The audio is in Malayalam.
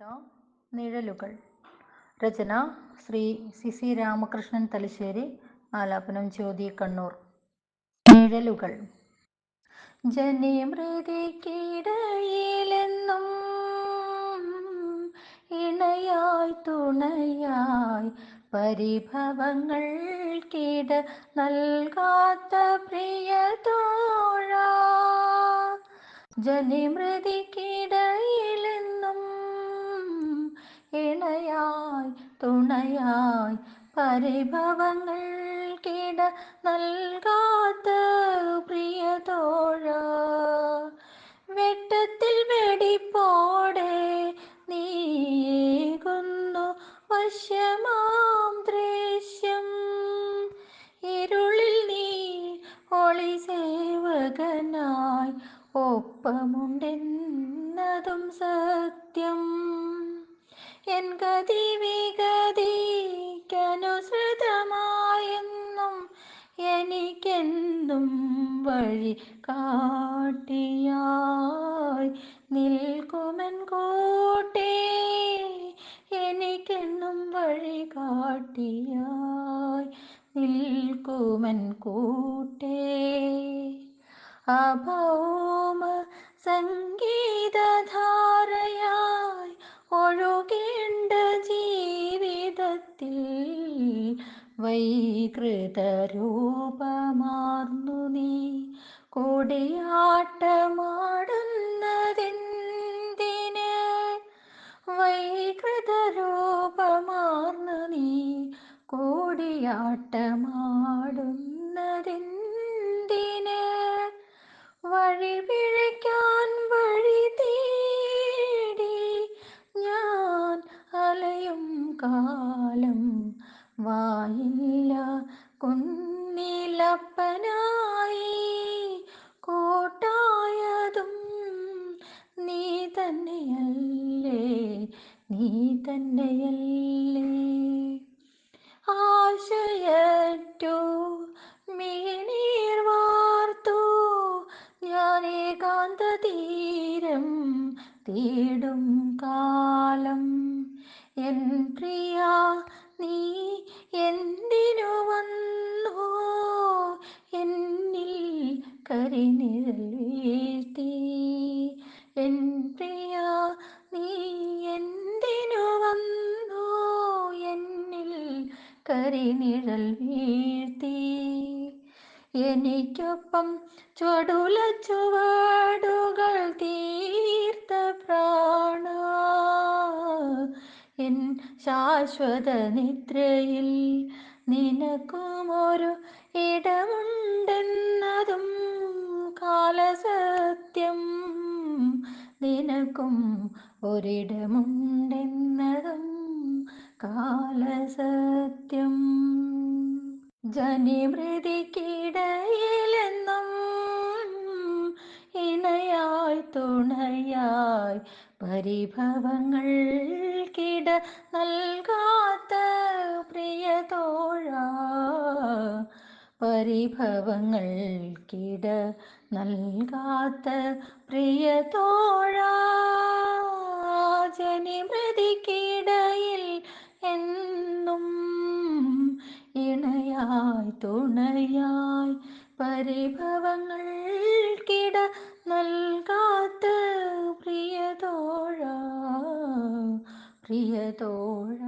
കവിത നിഴലുകൾ. രചന ശ്രീ സി സി രാമകൃഷ്ണൻ തലശ്ശേരി ആലാപനം ജ്യോതി കണ്ണൂർ. നിഴലുകൾ. ജനിമൃതിക്കിടയിലെന്നും ഇണയായി തുണയായി പരിഭവങ്ങൾക്കിട നൽകാത്ത പ്രിയതോഴ. ജനിമൃതിക്കിടയിലെന്നും തുണയായി പരിഭവങ്ങൾക്കിട നൽകാത്ത പ്രിയതോഴ. വെട്ടത്തിൽ വെടിപ്പോടെ നീകുന്നു വശ്യമാം ദൃശ്യം ഇരുളിൽ നീ ഒളി സേവകനായി ഒപ്പമുണ്ടെന്നതും സത്യം. എൻ ഗതി വഴി കാട്ടിയായി നിൽക്കുമൻ കൂട്ടേ. എനിക്കെന്നും വഴി കാട്ടിയായി നിൽക്കുമൻ കൂട്ടേ. അഭൗമ സംഗീതധാരയായി ഒഴുകേണ്ട ജീവിതത്തിൽ വൈകൃത രൂപമാർന്നു നീ. കൂടിയാട്ടമാടുന്നതെന്തിന്? വൈകൃത രൂപമാർന്നു നീ. കൂടിയാട്ടമാടുന്നതെന്തിന്? വഴി പിഴയ്ക്കാൻ വഴി തേടി ഞാൻ അലയും കാലം വായില്ല കുന്നിലപ്പനായി കോട്ടായതും നീ തന്നെയല്ലേ നീ തന്നെയല്ലേ. ആശയറ്റു മിഴിനീർ വാർത്തു ഞാൻ ഏകാന്ത തീരം തേടും കാലം. എൻ പ്രിയ കരിനിഴൽ വീഴ്ത്തി എൻ പ്രിയ നീ എന്തിനു വന്നു? എന്നിൽ കരിനിഴൽ വീഴ്ത്തി. എനിക്കൊപ്പം ചുടുല ചുവടുകൾ തീർത്ത പ്രാണ. എൻ ശാശ്വത നിദ്രയിൽ നിനക്കുമൊരു ഇടമുണ്ടെന്നതും കാലസത്യം നിനക്കും ഒരിടമുണ്ടെന്നതും കാലസത്യം. ജനിമൃതിക്കിടയിലെന്നും ഇണയായി തുണയായി പരിഭവങ്ങൾക്കിട നൽകാത്ത പരിഭവങ്ങൾക്കിട നൽകാത്ത പ്രിയ തോഴാജനിമൃതിക്കിടയിൽ എന്നും ഇണയായി തുണയായി പരിഭവങ്ങൾക്കിട നൽകാത്ത പ്രിയ തോഴ പ്രിയതോഴ പ്രിയതോഴ.